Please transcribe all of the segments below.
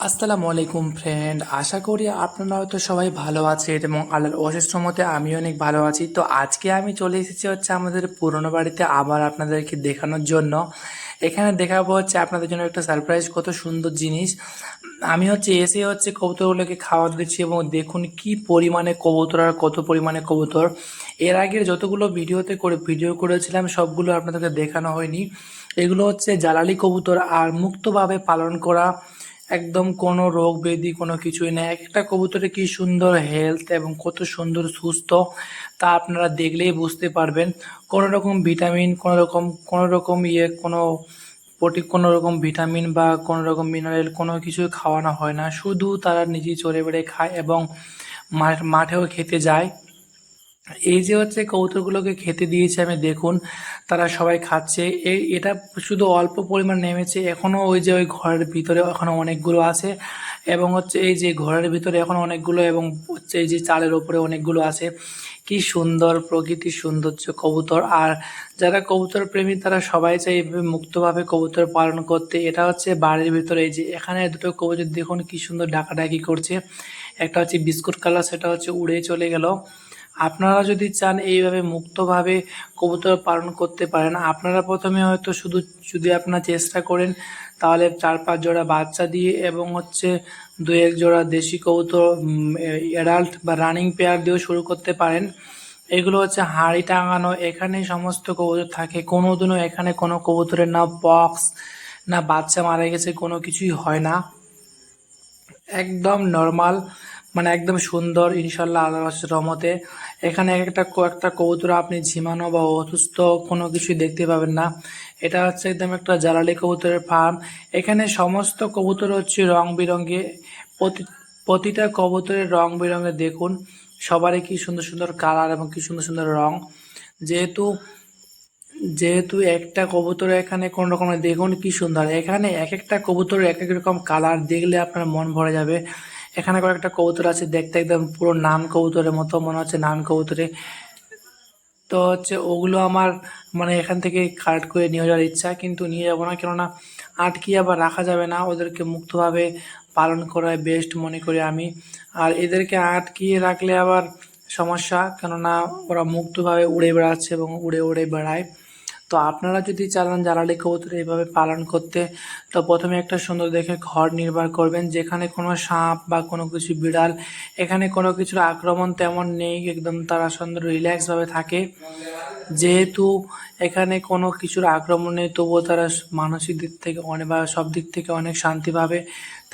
আসসালামু আলাইকুম ফ্রেন্ড আশা করি আপনারা হয়তো সবাই ভালো আছেন এবং আল্লাহর অশেষ মতে আমি অনেক ভালো আছি। তো আজকে আমি চলে এসেছি হচ্ছে আমাদের পুরনো বাড়িতে আবার আপনাদেরকে দেখানোর জন্য। এখানে দেখাবো হচ্ছে আপনাদের জন্য একটা সারপ্রাইজ কত সুন্দর জিনিস। আমি হচ্ছে এসে হচ্ছে কবুতরগুলোকে খাওয়া দিচ্ছি এবং দেখুন কি পরিমাণে কবুতর আর কত পরিমাণে কবুতর। এর আগের যতগুলো ভিডিওতে করে ভিডিও করেছিলাম, সবগুলো আপনাদেরকে দেখানো হয়নি। এগুলো হচ্ছে জালালি কবুতর আর মুক্তভাবে পালন করা একদম কোনো রোগ ব্যাধি কোনো কিছুই নেই। একটা কবুতরে কি সুন্দর হেলথ এবং কত সুন্দর সুস্থ তা আপনারা দেখলেই বুঝতে পারবেন। কোনো রকম ভিটামিন কোনো রকম কোনো রকম ইয়ে কোনো প্রতি কোনো রকম ভিটামিন বা কোনো রকম মিনারেল কোনো কিছু খাওয়ানো হয় না। শুধু তারা নিজেই চড়ে বেড়ে খায় এবং মাঠ, মাঠেও খেতে যায়। এই যে হচ্ছে কবুতরগুলোকে খেতে দিয়েছে, আমি দেখুন, তারা সবাই খাচ্ছে। এই এটা শুধু অল্প পরিমাণ নেমেছে এখনও ওই যে ওই ঘরের ভিতরে এখনও অনেকগুলো আছে। এবং হচ্ছে এই যে ঘরের ভিতরে এখন অনেকগুলো এবং হচ্ছে এই যে চালের ওপরে অনেকগুলো আছে। কি সুন্দর প্রকৃতির সৌন্দর্য কবুতর। আর যারা কবুতর প্রেমী, তারা সবাই চাই মুক্তভাবে কবুতর পালন করতে। এটা হচ্ছে বাড়ির ভিতরে, এই যে এখানে দুটো কবুতর দেখুন, কি সুন্দর ডাকাডাকি করছে। একটা হচ্ছে বিস্কুট কালার, সেটা হচ্ছে উড়ে চলে গেল। আপনারা যদি চান এইভাবে মুক্তভাবে কবুতর পালন করতে পারেন, আপনারা প্রথমে হয়তো শুধু যদি আপনারা চেষ্টা করেন, তাহলে চার পাঁচ জোড়া বাচ্চা দিয়ে এবং হচ্ছে দু এক জোড়া দেশি কবুতর অ্যাডাল্ট বা রানিং পেয়ার দিয়েও শুরু করতে পারেন। এগুলো হচ্ছে হাঁড়ি টাঙানো, এখানে সমস্ত কবুতর থাকে। কোনো দিনও এখানে কোনো কবুতরের না বক্স না বাচ্চা মারা গেছে, কোনো কিছুই হয় না। একদম নর্মাল মানে একদম সুন্দর ইনশাল্লাহ আল্লাহর রহমতে। এখানে এক একটা কয়েকটা কবুতর আপনি ঝিমানো বা অসুস্থ কোনো কিছু দেখতে পাবেন না। এটা হচ্ছে একদম একটা জ্বালালি কবুতরের ফার্ম। এখানে সমস্ত কবুতর হচ্ছে রং বেরঙে প্রতি, প্রতিটা কবুতরের রং বেরঙে দেখুন। সবারই কি সুন্দর সুন্দর কালার এবং কি সুন্দর সুন্দর রং। যেহেতু যেহেতু একটা কবুতর এখানে কোন রকমের দেখুন কি সুন্দর। এখানে এক একটা কবুতর এক এক রকম কালার দেখলে আপনার মন ভরে যাবে। এখানে কয়েকটা কবুতর আছে, দেখতে একদম পুরো নান কবুতরের মতো মনে হচ্ছে নান কবুতরে। তো হচ্ছে ওগুলো আমার মানে এখান থেকে কালেক্ট করে নিয়ে যাওয়ার ইচ্ছা, কিন্তু নিয়ে যাব না, কেননা আটকিয়ে আবার রাখা যাবে না, ওদেরকে মুক্তভাবে পালন করায় বেস্ট মনে করি আমি। আর এদেরকে আটকিয়ে রাখলে আবার সমস্যা, কেননা ওরা মুক্তভাবে উড়ে বেড়াচ্ছে এবং উড়ে উড়ে বেড়ায়। তো আপনারা যদি চালান জ্বালালি কবুতর এইভাবে পালন করতে, তো প্রথমে একটা সুন্দর দেখে ঘর নির্মাণ করবেন, যেখানে কোনো সাপ বা কোনো কিছু বিড়াল, এখানে কোনো কিছুর আক্রমণ তেমন নেই, একদম তারা সুন্দর রিল্যাক্সভাবে থাকে। যেহেতু এখানে কোনো কিছুর আক্রমণ নেই, তবুও তারা মানসিক দিক থেকে অনেক বা সব দিক থেকে অনেক শান্তিভাবে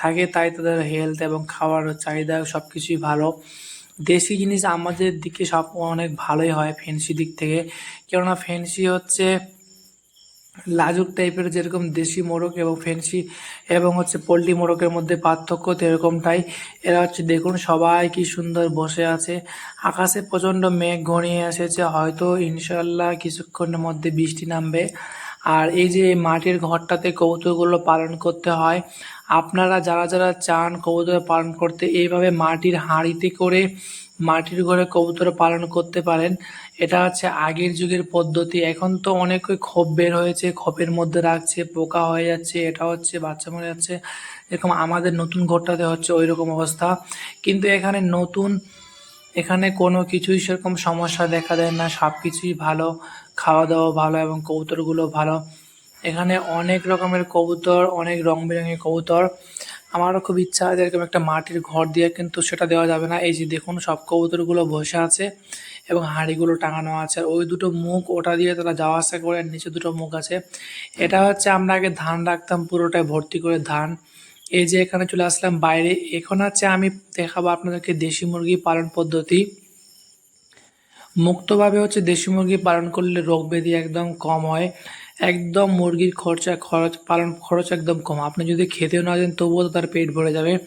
থাকে, তাই তাদের হেলথ এবং খাওয়ার চাহিদা সব কিছুই ভালো। দেশি জিনিস আমাদের দিকে সব অনেক ভালোই হয় ফেন্সি দিক থেকে। কেননা ফেন্সি হচ্ছে লাজুক টাইপের যেরকম দেশি মোরগ এবং ফেন্সি এবং হচ্ছে পোলট্রি মোরগের মধ্যে পার্থক্য এরকমটাই এরা হচ্ছে দেখুন সবাই কি সুন্দর বসে আছে। আকাশে প্রচণ্ড মেঘ ঘনিয়ে এসেছে, হয়তো ইনশাল্লাহ কিছুক্ষণের মধ্যে বৃষ্টি নামবে। আর এই যে মাটির ঘরটাতে কবুতরগুলো পালন করতে হয়, আপনারা যারা যারা চান কবুতর পালন করতে, এইভাবে মাটির হাঁড়িতে করে মাটির ঘরে কবুতর পালন করতে পারেন। এটা হচ্ছে আগের যুগের পদ্ধতি। এখন তো অনেক খোপ বের হয়েছে, খোপের মধ্যে রাখছে, পোকা হয়ে যাচ্ছে, এটা হচ্ছে, বাচ্চা মরে যাচ্ছে। এরকম আমাদের নতুন ঘরটাতে হচ্ছে ওই রকম অবস্থা। কিন্তু এখানে নতুন, এখানে কোনো কিছুই সেরকম সমস্যা দেখা দেয় না সব কিছুই ভালো। খাওয়া দাওয়া ভালো এবং কবুতরগুলো ভালো। এখানে অনেক রকমের কবুতর, অনেক রং বেরঙের কবুতর। আমারও খুব ইচ্ছা আছে এরকম একটা মাটির ঘর দিয়ে কিন্তু সেটা দেওয়া যাবে না। এই যে দেখুন, সব কবুতরগুলো বসে আছে এবং হাঁড়িগুলো টাঙানো আছে। ওই দুটো মুখ ওটা দিয়ে তারা যাওয়া আসা করে নিচে দুটো মুখ আছে। এটা হচ্ছে আমরা আগে ধান রাখতাম, পুরোটাই ভর্তি করে ধান। এই যে এখানে চলে আসলাম বাইরে। এখন হচ্ছে আমি দেখাবো আপনাদেরকে দেশি মুরগি পালন পদ্ধতি। মুক্তভাবে হচ্ছে দেশি মুরগি পালন করলে রোগ ব্যাধি একদম কম হয়। একদম মুরগির খরচা, খরচ, পালন খরচ একদম কম। আপনি যদি খেতেও না দেন, তবুও তার পেট ভরে যাবে।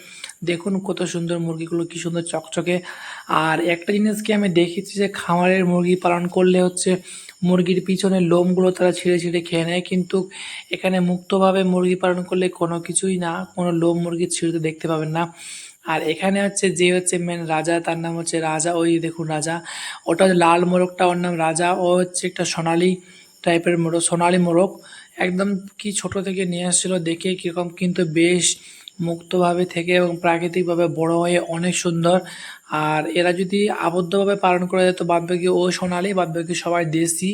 দেখুন কত সুন্দর মুরগিগুলো, কি সুন্দর চকচকে। আর একটা জিনিস কি আমি দেখেছি যে, খামারের মুরগি পালন করলে হচ্ছে মুরগির পিছনে লোমগুলো তারা ছিঁড়ে ছিঁড়ে খেয়ে নেয়। কিন্তু এখানে মুক্তভাবে মুরগি পালন করলে কোনো কিছুই না, কোনো লোম মুরগি ছিঁড়তে দেখতে পাবেন না। আর এখানে হচ্ছে যে হচ্ছে মেন রাজা, তার নাম হচ্ছে রাজা, ওই দেখুন রাজা। ওটা লাল মোরগটা, ওর নাম রাজা। ও হচ্ছে একটা সোনালি টাইপের মোরগ, সোনালি মোরগ। একদম কি ছোট থেকে নিয়ে আসছিল দেখে কীরকম, কিন্তু বেশ মুক্তভাবে থেকে এবং প্রাকৃতিকভাবে বড় হয়ে অনেক সুন্দর। আর এরা যদি আবদ্ধভাবে পালন করা যেত বাদ বাকি ও সোনালি বাদ বাকি সবাই দেশি।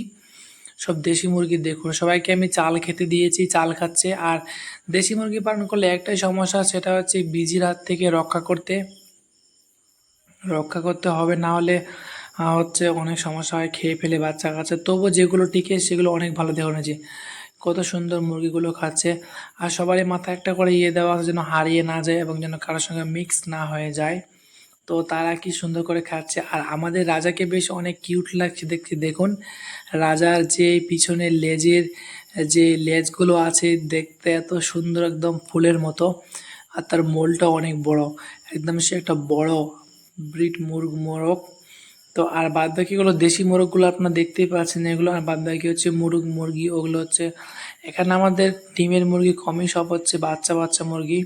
সব দেশি মুরগি দেখুন। সবাইকে আমি চাল খেতে দিয়েছি, চাল খাচ্ছে। আর দেশি মুরগি পালন করলে একটাই সমস্যা, সেটা হচ্ছে বিজির হাত থেকে রক্ষা করতে। রক্ষা করতে হবে, না হলে হচ্ছে অনেক সমস্যা হয়, খেয়ে ফেলে বাচ্চা কাচ্চা। তবুও যেগুলো টিকে, সেগুলো অনেক ভালো দেখুন যে কত সুন্দর মুরগিগুলো খাচ্ছে। আর সবারই মাথায় একটা করে ইয়ে দেওয়া যেন হারিয়ে না যায় এবং যেন কারোর সঙ্গে মিক্স না হয়ে যায়। তো তারা কি সুন্দর করে খাচ্ছে। আর আমাদের রাজাকে বেশ অনেক কিউট লাগছে দেখতে। দেখুন, রাজার যে পিছনে লেজের, যে লেজগুলো আছে, দেখতে এত সুন্দর একদম ফুলের মতো। আর তার মোলটা অনেক বড়। একদম সে একটা বড় ব্রিড মুরগ, মোরগ। তো আর বাদ বাকিগুলো দেশি মোরগগুলো আপনারা দেখতেই পাচ্ছেন এগুলো। আর বাদ বাকি হচ্ছে মুরগ, মুরগি, ওগুলো হচ্ছে এখানে আমাদের ডিমের মুরগি, কমই সব হচ্ছে বাচ্চা বাচ্চা মুরগি।